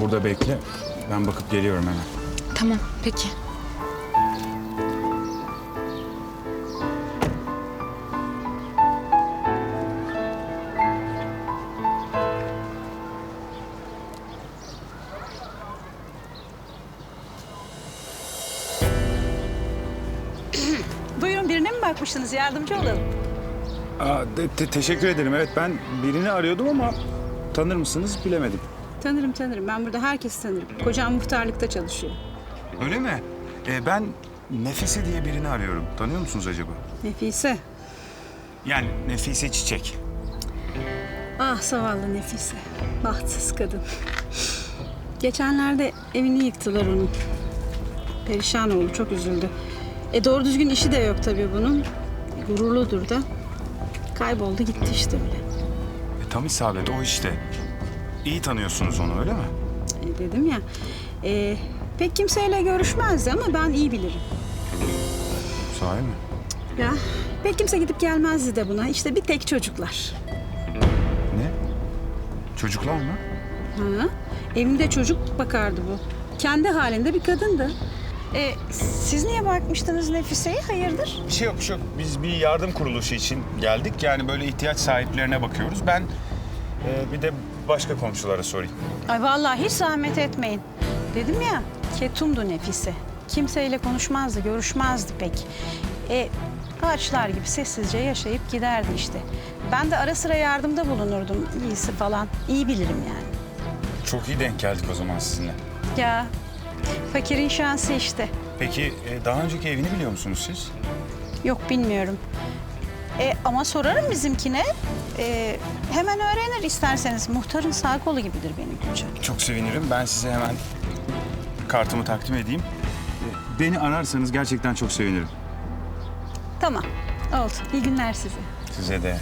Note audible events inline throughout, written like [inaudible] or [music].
burada bekle. Ben bakıp geliyorum hemen. Tamam peki. [clears throat] Buyurun birine mi bakmıştınız? Yardımcı olalım. Aa, te- teşekkür ederim. Evet ben birini arıyordum ama tanır mısınız bilemedim. Tanırım tanırım. Ben burada herkesi tanırım. Kocam muhtarlıkta çalışıyor. Öyle mi? Ee, ben Nefise diye birini arıyorum. Tanıyor musunuz acaba? Nefise. Yani Nefise Çiçek. Ah zavallı Nefise. Bahtsız kadın. Geçenlerde evini yıktılar onun. Perişan oldu, çok üzüldü. E doğru düzgün işi de yok tabii bunun. Gururludur da. Kayboldu gitti işte bile. E, tam isabet o işte. İyi tanıyorsunuz onu öyle mi? E, dedim ya. e, pek kimseyle görüşmezdi ama ben iyi bilirim. Sahi mi? Ya pek kimse gidip gelmezdi de buna. İşte bir tek çocuklar. Ne? Çocuklar mı? Ha? Evinde çocuk bakardı bu. Kendi halinde bir kadındı. E, siz niye bakmıştınız Nefise'ye? Hayırdır? Bir şey yok, bir şey yok. Biz bir yardım kuruluşu için geldik. Yani böyle ihtiyaç sahiplerine bakıyoruz. Ben e, bir de başka komşulara sorayım. Ay vallahi hiç zahmet etmeyin. Dedim ya, ketumdu Nefise. Kimseyle konuşmazdı, görüşmezdi pek. E, ağaçlar gibi sessizce yaşayıp giderdi işte. Ben de ara sıra yardımda bulunurdum. iyisi falan. İyi bilirim yani. Çok iyi denk geldik o zaman sizinle. Ya, fakirin şansı işte. Peki e, daha önceki evini biliyor musunuz siz? Yok bilmiyorum. E, ama sorarım bizimkine. E, hemen öğrenir isterseniz. Muhtarın sağ kolu gibidir benim kocam. Çok sevinirim. Ben size hemen kartımı takdim edeyim. E, Beni ararsanız gerçekten çok sevinirim. Tamam, oldu. İyi günler size. Size de.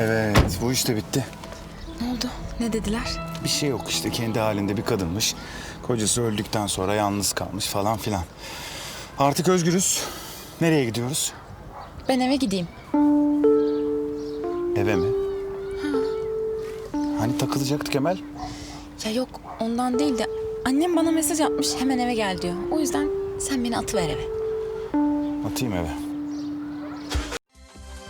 Evet, bu iş de bitti. Ne oldu? Ne dediler? Bir şey yok işte kendi halinde bir kadınmış. Kocası öldükten sonra yalnız kalmış falan filan. Artık özgürüz. Nereye gidiyoruz? Ben eve gideyim. Eve mi? Hani takılacaktık Emel? Ya yok ondan değil de annem bana mesaj atmış hemen eve gel diyor. O yüzden sen beni atıver eve. Atayım eve.